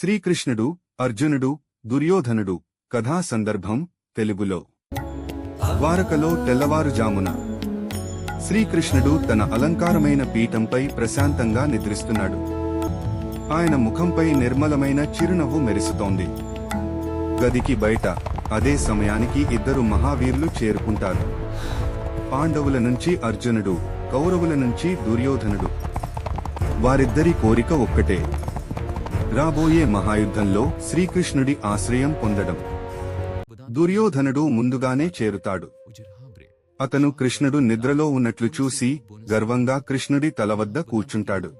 శ్రీకృష్ణుడు అర్జునుడు దుర్యోధనుడు కథా సందర్భం తెలుగులో. ద్వారకలో తెల్లవారుజామున శ్రీకృష్ణుడు తన అలంకారమైన పీఠంపై ప్రశాంతంగా నిద్రిస్తున్నాడు. ఆయన ముఖంపై నిర్మలమైన చిరునవ్వు మెరుస్తోంది. గదికి బయట అదే సమయానికి ఇద్దరు మహావీరులు చేరుకుంటారు. పాండవుల నుంచి అర్జునుడు కౌరవుల నుంచి దుర్యోధనుడు. వారిద్దరి కోరిక ఒక్కటే రాబోయే మహాయుద్ధంలో శ్రీకృష్ణుడి ఆశ్రయం పొందడం. దుర్యోధనుడు ముందుగానే చేరుతాడు. అతను కృష్ణుడు నిద్రలో ఉన్నట్లు చూసి గర్వంగా కృష్ణుడి తల వద్ద కూర్చుంటాడు.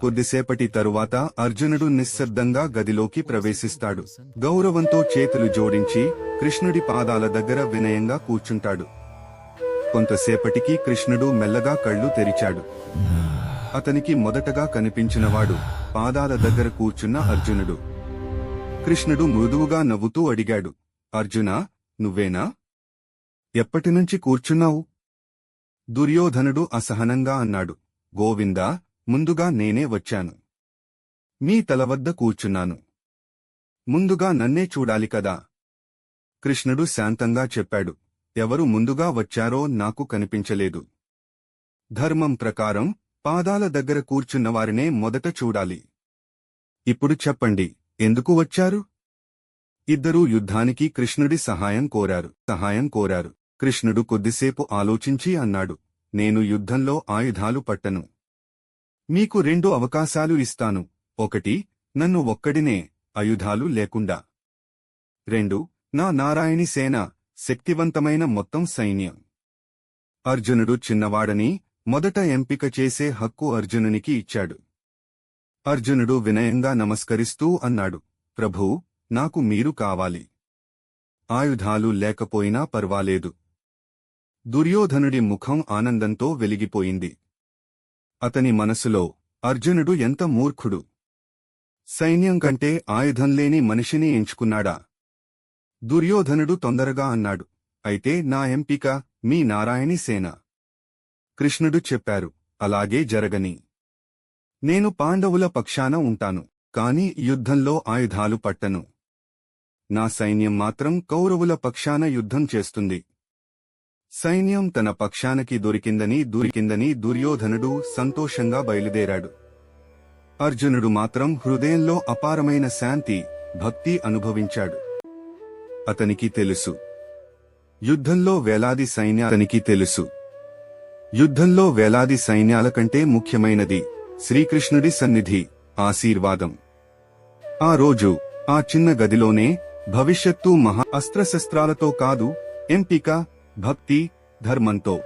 కొద్దిసేపటి తరువాత అర్జునుడు నిశ్శబ్దంగా గదిలోకి ప్రవేశిస్తాడు. గౌరవంతో చేతులు జోడించి కృష్ణుడి పాదాల దగ్గర వినయంగా కూర్చుంటాడు. కొంతసేపటికి కృష్ణుడు మెల్లగా కళ్ళు తెరిచాడు. అతనికి మొదటగా కనిపించినవాడు పాదాల దగ్గర కూర్చున్న అర్జునుడు. కృష్ణుడు మృదువుగా నవ్వుతూ అడిగాడు. అర్జునా నువ్వేనా? ఎప్పటినుంచి కూర్చున్నావు? దుర్యోధనుడు అసహనంగా అన్నాడు. గోవిందా ముందుగా నేనే వచ్చాను. మీ తల వద్ద కూర్చున్నాను. ముందుగా నన్నే చూడాలి కదా. కృష్ణుడు శాంతంగా చెప్పాడు. ఎవరు ముందుగా వచ్చారో నాకు కనిపించలేదు. ధర్మం ప్రకారం పాదాల దగ్గర కూర్చున్నవారినే మొదట చూడాలి. ఇప్పుడు చెప్పండి ఎందుకు వచ్చారు? ఇద్దరూ యుద్ధానికి కృష్ణుడి సహాయం కోరారు సహాయం కోరారు. కృష్ణుడు కొద్దిసేపు ఆలోచించి అన్నాడు నేను యుద్ధంలో ఆయుధాలు పట్టను. మీకు రెండు అవకాశాలు ఇస్తాను ఒకటి నన్ను ఒక్కడినే ఆయుధాలు లేకుండా. రెండు నా నారాయణి సేన శక్తివంతమైన మొత్తం సైన్యం. అర్జునుడు చిన్నవాడని మొదట ఎంపిక చేసే హక్కు అర్జునునికి ఇచ్చాడు. అర్జునుడు వినయంగా నమస్కరిస్తూ అన్నాడు ప్రభూ నాకు మీరు కావాలి. ఆయుధాలు లేకపోయినా పర్వాలేదు దుర్యోధనుడి ముఖం ఆనందంతో వెలిగిపోయింది. అతని మనసులో అర్జునుడు ఎంత మూర్ఖుడు. సైన్యం కంటే ఆయుధం లేని మనిషిని ఎంచుకున్నాడా దుర్యోధనుడు తొందరగా అన్నాడు అయితే నా ఎంపిక మీ నారాయణి సేన. కృష్ణుడు చెప్పారు అలాగే జరగని. నేను పాండవుల పక్షాన ఉంటాను కాని యుద్ధంలో ఆయుధాలు పట్టను. నా సైన్యం మాత్రం కౌరవుల పక్షాన యుద్ధం చేస్తుంది. సైన్యం తన పక్షానికి దొరికిందని దొరికిందని దుర్యోధనుడు సంతోషంగా బయలుదేరాడు. అర్జునుడు మాత్రం హృదయంలో అపారమైన శాంతి భక్తి అనుభవించాడు. అతనికి తెలుసు. యుద్ధంలో వేలాది సైన్యానికి తెలుసు. యుద్ధంలో వేలాది సైన్యాల కంటే ముఖ్యమైనది శ్రీకృష్ణుడి సన్నిధి ఆశీర్వాదం. ఆ రోజు ఆ చిన్న గదిలోనే భవిష్యత్తు మహా అస్త్రశస్త్రాలతో కాదు ఎంపిక భక్తి ధర్మంతో.